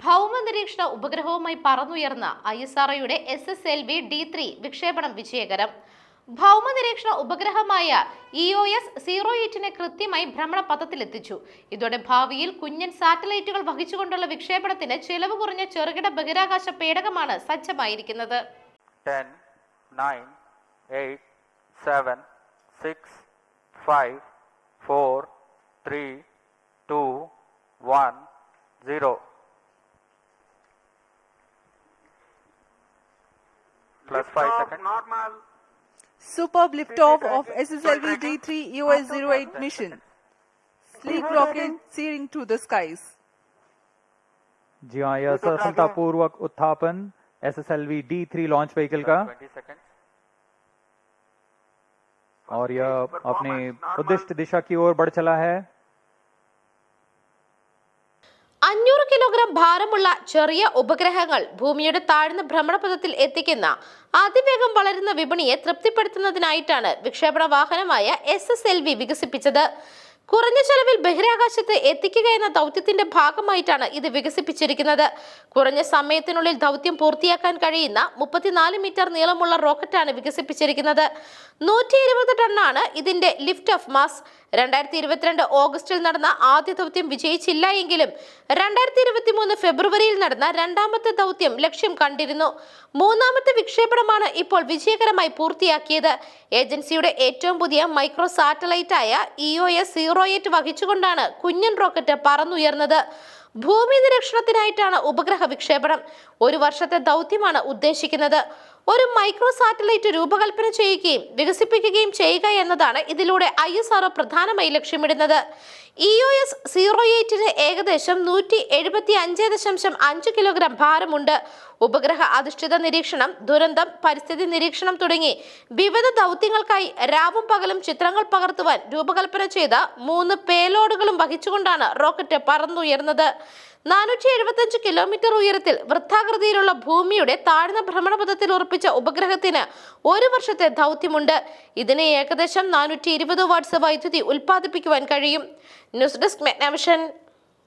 ഭൗമ നിരീക്ഷണ ഉപഗ്രഹവുമായി പറന്നുയർന്ന ഐ എസ് ആർ ഒയുടെ S S L V D three വിക്ഷേപണം വിജയകരം ഭൗമനിരീക്ഷണ ഉപഗ്രഹമായ ഇ ഒ എസ് സീറോ എയ്റ്റിനെ കൃത്യമായി ഭ്രമണപഥത്തിലെത്തിച്ചു ഇതോടെ ഭാവിയിൽ കുഞ്ഞൻ സാറ്റലൈറ്റുകൾ വഹിച്ചുകൊണ്ടുള്ള വിക്ഷേപണത്തിന് ചെലവ് കുറഞ്ഞ ചെറുകിട ബഹിരാകാശ പേടകമാണ് സജ്ജമായിരിക്കുന്നത് 10, 9, 8, 7, 6, 5, 4, 3, 2, 1, 0. Plus 5 seconds. Normal. Superb liftoff of SSLV D3 EOS 08 mission. Sleek rocket searing through the skies. जी हाँ यह सफलतापूर्वक उत्थापन S S D three launch vehicle का और यह अपने उद्दिष्ट दिशा की ओर बढ़ चला है അഞ്ഞൂറ് കിലോഗ്രാം ഭാരമുള്ള ചെറിയ ഉപഗ്രഹങ്ങൾ ഭൂമിയുടെ താഴ്ന്ന ഭ്രമണപഥത്തിൽ എത്തിക്കുന്ന അതിവേഗം വളരുന്ന വിപണിയെ തൃപ്തിപ്പെടുത്തുന്നതിനായിട്ടാണ് വിക്ഷേപണ വാഹനമായ എസ് എസ് എൽ വി വികസിപ്പിച്ചത്. കുറഞ്ഞ ചെലവിൽ ബഹിരാകാശത്ത് എത്തിക്കുക എന്ന ദൗത്യത്തിന്റെ ഭാഗമായിട്ടാണ് ഇത് വികസിപ്പിച്ചിരിക്കുന്നത്. കുറഞ്ഞ സമയത്തിനുള്ളിൽ ദൗത്യം പൂർത്തിയാക്കാൻ കഴിയുന്ന മുപ്പത്തിനാല് മീറ്റർ നീളമുള്ള റോക്കറ്റാണ് വികസിപ്പിച്ചിരിക്കുന്നത്. നൂറ്റി ഇരുപത് ടണ്ണാണ് ഇതിന്റെ ലിഫ്റ്റ് ഓഫ് മാസ്. രണ്ടായിരത്തി ഇരുപത്തിരണ്ട് ഓഗസ്റ്റിൽ നടന്ന ആദ്യ ദൗത്യം വിജയിച്ചില്ല എങ്കിലും രണ്ടായിരത്തി ഇരുപത്തി മൂന്ന് ഫെബ്രുവരിയിൽ നടന്ന രണ്ടാമത്തെ ദൗത്യം ലക്ഷ്യം കണ്ടിരുന്നു. മൂന്നാമത്തെ വിക്ഷേപണമാണ് ഇപ്പോൾ വിജയകരമായി പൂർത്തിയാക്കിയത്. ഏജൻസിയുടെ ഏറ്റവും പുതിയ micro സാറ്റലൈറ്റായ E O S zero eight വഹിച്ചുകൊണ്ടാണ് കുഞ്ഞൻ റോക്കറ്റ് പറന്നുയർന്നത്. ഭൂമി നിരീക്ഷണത്തിനായിട്ടാണ് ഉപഗ്രഹ വിക്ഷേപണം. ഒരു വർഷത്തെ ദൗത്യമാണ് ഉദ്ദേശിക്കുന്നത്. ഒരു മൈക്രോ സാറ്റലൈറ്റ് രൂപകൽപ്പന ചെയ്യുകയും വികസിപ്പിക്കുകയും ചെയ്യുക എന്നതാണ് ഇതിലൂടെ ഐ എസ് ആർഒ പ്രധാനമായി ലക്ഷ്യമിടുന്നത് ഇ ഒ എസ് സീറോ എയ്റ്റിന് ഏകദേശം നൂറ്റി എഴുപത്തി അഞ്ച് ദശാംശം അഞ്ച് കിലോഗ്രാം ഭാരമുണ്ട്. ഉപഗ്രഹ അധിഷ്ഠിത നിരീക്ഷണം ദുരന്തം പരിസ്ഥിതി നിരീക്ഷണം തുടങ്ങി വിവിധ ദൗത്യങ്ങൾക്കായി രാവും പകലും ചിത്രങ്ങൾ പകർത്തുവാൻ രൂപകൽപ്പന ചെയ്ത മൂന്ന് പേലോഡുകളും വഹിച്ചുകൊണ്ടാണ് റോക്കറ്റ് പറന്നുയർന്നത്. നാനൂറ്റി എഴുപത്തഞ്ച് കിലോമീറ്റർ ഉയരത്തിൽ വൃത്താകൃതിയിലുള്ള ഭൂമിയുടെ താഴ്ന്ന ഭ്രമണപഥത്തിൽ ഉറപ്പിച്ച ഉപഗ്രഹത്തിന് ഒരു വർഷത്തെ ദൗത്യമുണ്ട്. ഇതിന് ഏകദേശം നാനൂറ്റി ഇരുപത് വാട്ട്സ് വൈദ്യുതി ഉൽപ്പാദിപ്പിക്കുവാൻ കഴിയും. News desk മെഗ്നാവിഷൻ.